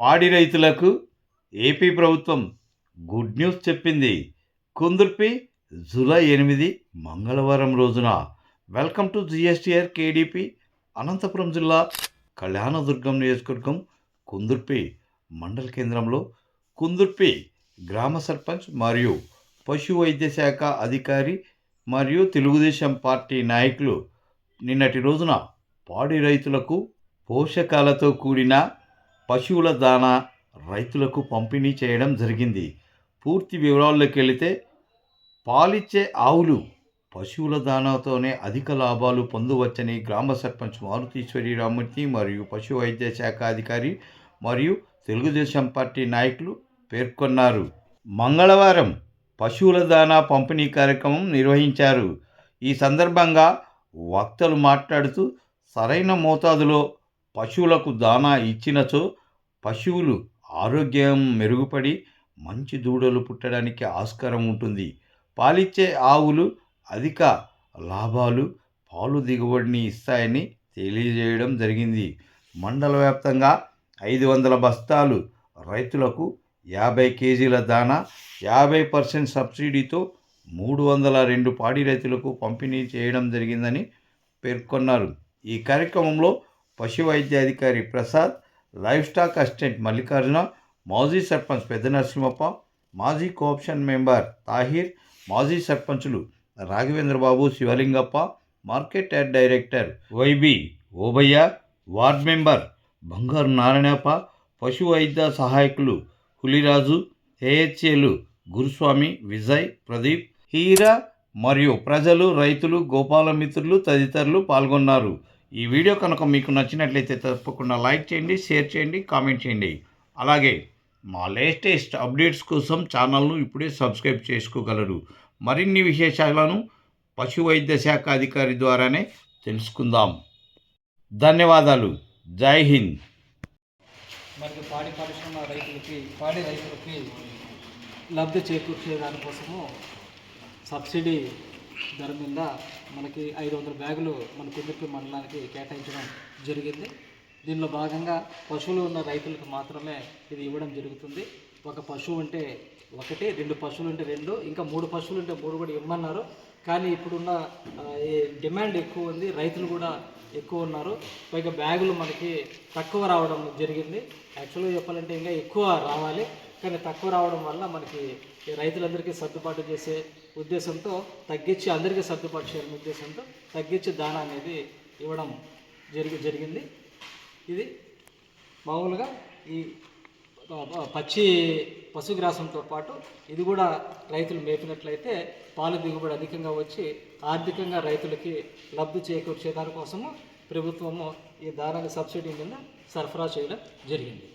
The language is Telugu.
పాడి రైతులకు ఏపీ ప్రభుత్వం గుడ్ న్యూస్ చెప్పింది. కుందుర్పి జూలై ఎనిమిది మంగళవారం రోజున. Welcome to GSTR KDP Anantapuram జిల్లా కళ్యాణదుర్గం నియోజకవర్గం కుందుర్పి మండల కేంద్రంలో. కుందుర్పి గ్రామ సర్పంచ్ మరియు పశు వైద్య శాఖ అధికారి మరియు తెలుగుదేశం పార్టీ నాయకులు. నిన్నటి రోజున పాడి రైతులకు పోషకాలతో కూడిన పశువుల దాణా రైతులకు పంపిణీ చేయడం జరిగింది. పూర్తి వివరాల్లోకి వెళితే పాలిచ్చే ఆవులు పశువుల దానాతోనే అధిక లాభాలు పొందవచ్చని గ్రామ సర్పంచ్ మారుతీశ్వరి రామూర్తి మరియు పశు వైద్య శాఖ అధికారి మరియు తెలుగుదేశం పార్టీ నాయకులు పేర్కొన్నారు. మంగళవారం పశువుల దానా పంపిణీ కార్యక్రమం నిర్వహించారు. ఈ సందర్భంగా వక్తలు మాట్లాడుతూ సరైన మోతాదులో పశువులకు దానా ఇచ్చినచో పశువులు ఆరోగ్యం మెరుగుపడి మంచి దూడలు పుట్టడానికి ఆస్కారం ఉంటుంది. పాలిచ్చే ఆవులు అధిక లాభాలు పాలు దిగుబడిని ఇస్తాయని తెలియజేయడం జరిగింది. మండల వ్యాప్తంగా ఐదు వందల బస్తాలు రైతులకు యాభై కేజీల దానా యాభై పర్సెంట్ సబ్సిడీతో మూడు వందల రెండు పాడి రైతులకు పంపిణీ చేయడం జరిగిందని పేర్కొన్నారు. ఈ కార్యక్రమంలో పశు వైద్యాధికారి Prasad livestock assistant Mallikarjuna మాజీ సర్పంచ్ పెద్ద నరసింహప్ప మాజీ కోఆప్షన్ మెంబర్ తాహిర్ మాజీ సర్పంచులు Raghavendrababu Shivalingappa market yard director YB Obaiah ward member Bangaru Narayanappa పశు వైద్య సహాయకులు హులిరాజు ఏహెచ్ఏలు గురుస్వామి విజయ్ ప్రదీప్ హీరా మరియు ప్రజలు రైతులు గోపాల మిత్రులు తదితరులు పాల్గొన్నారు. ఈ వీడియో కనుక మీకు నచ్చినట్లయితే తప్పకుండా లైక్ చేయండి షేర్ చేయండి కామెంట్ చేయండి. అలాగే మా లేటెస్ట్ అప్డేట్స్ కోసం ఛానల్ను ఇప్పుడే సబ్స్క్రైబ్ చేసుకోగలరు. మరిన్ని విశేషాలను పశు వైద్య శాఖ అధికారి ద్వారానే తెలుసుకుందాం. ధన్యవాదాలు. జై హింద్. మనకి పాడి పరిశ్రమ రైతులకి పాడి రైతులకి లబ్ధి చేకూర్చే దానికోసము సబ్సిడీ ధర మీద మనకి ఐదు వందల బ్యాగులు మన కుదుర్పి మండలానికి కేటాయించడం జరిగింది. దీనిలో భాగంగా పశువులు ఉన్న రైతులకు మాత్రమే ఇది ఇవ్వడం జరుగుతుంది. ఒక పశువు ఉంటే ఒకటి రెండు పశువులు ఉంటే రెండు ఇంకా మూడు పశువులు ఉంటే మూడు కూడా ఇమ్మన్నారు కానీ ఇప్పుడున్న డిమాండ్ ఎక్కువ ఉంది రైతులు కూడా ఎక్కువ ఉన్నారు. పైగా బ్యాగులు మనకి తక్కువ రావడం జరిగింది. యాక్చువల్గా చెప్పాలంటే ఇంకా ఎక్కువ రావాలి. కానీ తక్కువ రావడం వల్ల మనకి రైతులందరికీ సర్దుబాటు చేసే ఉద్దేశంతో తగ్గించి అందరికీ సర్దుబాటు చేయాలనే ఉద్దేశంతో తగ్గించి దానా అనేది ఇవ్వడం జరిగి జరిగింది. ఇది మామూలుగా ఈ పచ్చి పశుగ్రాసంతో పాటు ఇది కూడా రైతులు మేపినట్లయితే పాలు దిగుబడి అధికంగా వచ్చి ఆర్థికంగా రైతులకి లబ్ధి చేకూర్చే దానికోసము ప్రభుత్వము ఈ దానాన్ని సబ్సిడీ కింద సరఫరా చేయడం జరిగింది.